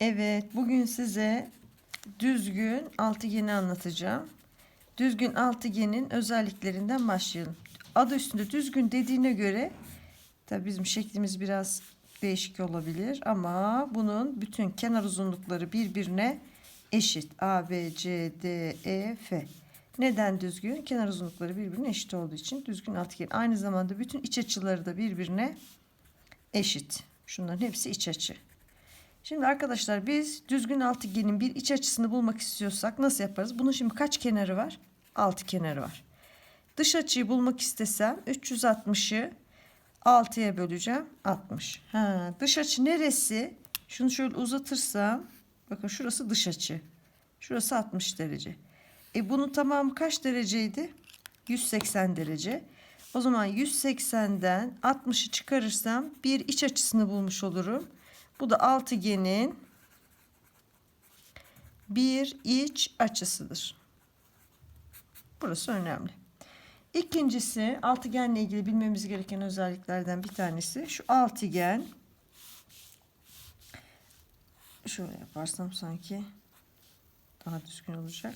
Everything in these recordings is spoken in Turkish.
Evet, bugün size düzgün altıgeni anlatacağım. Düzgün altıgenin özelliklerinden başlayalım. Adı üstünde düzgün dediğine göre tabii bizim şeklimiz biraz değişik olabilir ama bunun bütün kenar uzunlukları birbirine eşit. A, B, C, D, E, F. Neden düzgün? Kenar uzunlukları birbirine eşit olduğu için düzgün altıgen. Aynı zamanda bütün iç açıları da birbirine eşit. Şunların hepsi iç açı. Şimdi arkadaşlar biz düzgün altıgenin bir iç açısını bulmak istiyorsak nasıl yaparız? Bunun şimdi kaç kenarı var? 6 kenarı var. Dış açıyı bulmak istesem 360'ı 6'ya böleceğim 60. Ha, dış açı neresi? Şunu şöyle uzatırsam bakın şurası dış açı. Şurası 60 derece. E bunun tamamı kaç dereceydi? 180 derece. O zaman 180'den 60'ı çıkarırsam bir iç açısını bulmuş olurum. Bu da altıgenin bir iç açısıdır. Burası önemli. İkincisi altıgenle ilgili bilmemiz gereken özelliklerden bir tanesi şu altıgen. Şöyle yaparsam sanki daha düzgün olacak.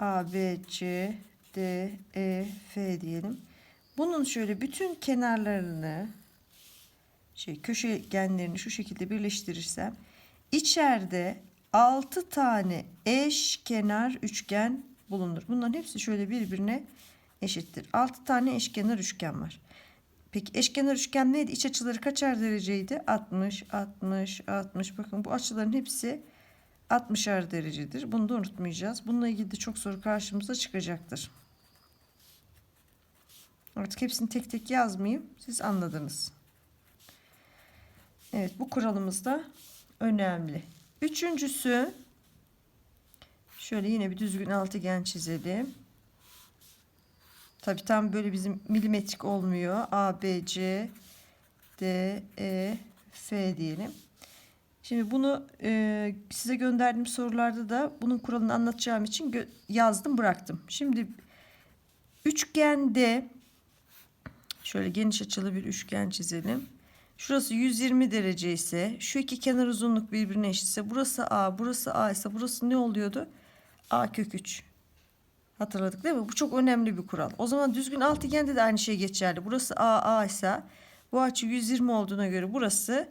A, B, C, D, E, F diyelim. Bunun şöyle bütün kenarlarını şey köşegenlerini şu şekilde birleştirirsem içeride 6 tane eş kenar üçgen bulunur. Bunların hepsi şöyle birbirine eşittir. 6 tane eşkenar üçgen var. Peki eşkenar üçgen neydi? İç açıları kaçar dereceydi? 60, 60, 60. Bakın bu açıların hepsi 60'ar derecedir. Bunu da unutmayacağız. Bununla ilgili de çok soru karşımıza çıkacaktır. Artık hepsini tek tek yazmayayım. Siz anladınız. Evet bu kuralımız da önemli. Üçüncüsü şöyle yine bir düzgün altıgen çizelim. Tabi tam böyle bizim milimetrik olmuyor. A, B, C, D, E, F diyelim. Şimdi bunu e, size gönderdiğim sorularda da bunun kuralını anlatacağım için yazdım bıraktım. Şimdi üçgende şöyle geniş açılı bir üçgen çizelim. Şurası 120 derece ise şu iki kenar uzunluk birbirine eşitse burası A burası A ise burası ne oluyordu? A kök 3. Hatırladık değil mi? Bu çok önemli bir kural. O zaman düzgün altıgende de aynı şey geçerli. Burası A A ise bu açı 120 olduğuna göre burası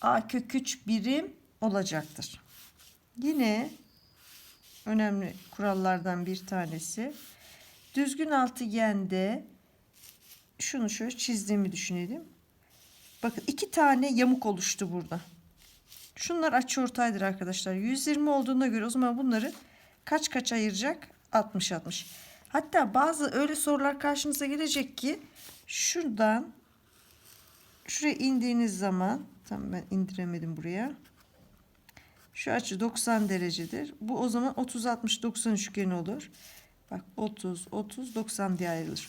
A kök 3 birim olacaktır. Yine önemli kurallardan bir tanesi. Düzgün altıgende şunu şöyle çizdiğimi düşünelim. Bakın iki tane yamuk oluştu burada. Şunlar açıortaydır arkadaşlar. 120 olduğuna göre o zaman bunları kaç kaç ayıracak? 60 60. Hatta bazı öyle sorular karşınıza gelecek ki şuradan şuraya indiğiniz zaman tam ben indiremedim buraya. Şu açı 90 derecedir. Bu o zaman 30 60 90 üçgeni olur. Bak 30 30 90 diye ayrılır.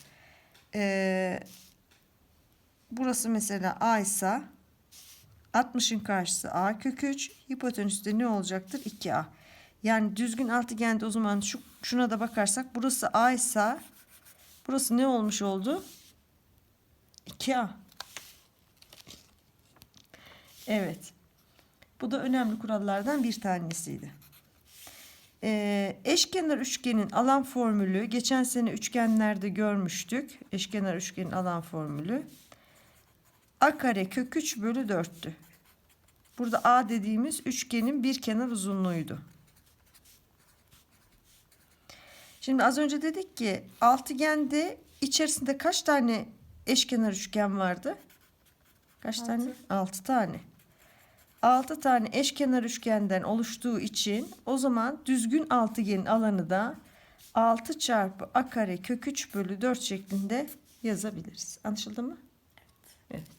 Ee, burası mesela A ise 60'ın karşısı A kök 3. Hipotenüsü de ne olacaktır? 2A. Yani düzgün altıgende o zaman şu, şuna da bakarsak burası A ise burası ne olmuş oldu? 2A. Evet. Bu da önemli kurallardan bir tanesiydi. Ee, eşkenar üçgenin alan formülü geçen sene üçgenlerde görmüştük. Eşkenar üçgenin alan formülü. A kare kök 3 bölü 4'tü. Burada A dediğimiz üçgenin bir kenar uzunluğuydu. Şimdi az önce dedik ki altıgende içerisinde kaç tane eşkenar üçgen vardı? Kaç tane? 6 tane. 6 tane eşkenar üçgenden oluştuğu için o zaman düzgün altıgenin alanı da 6 çarpı a kare kök 3 bölü 4 şeklinde yazabiliriz. Anlaşıldı mı? Evet. evet.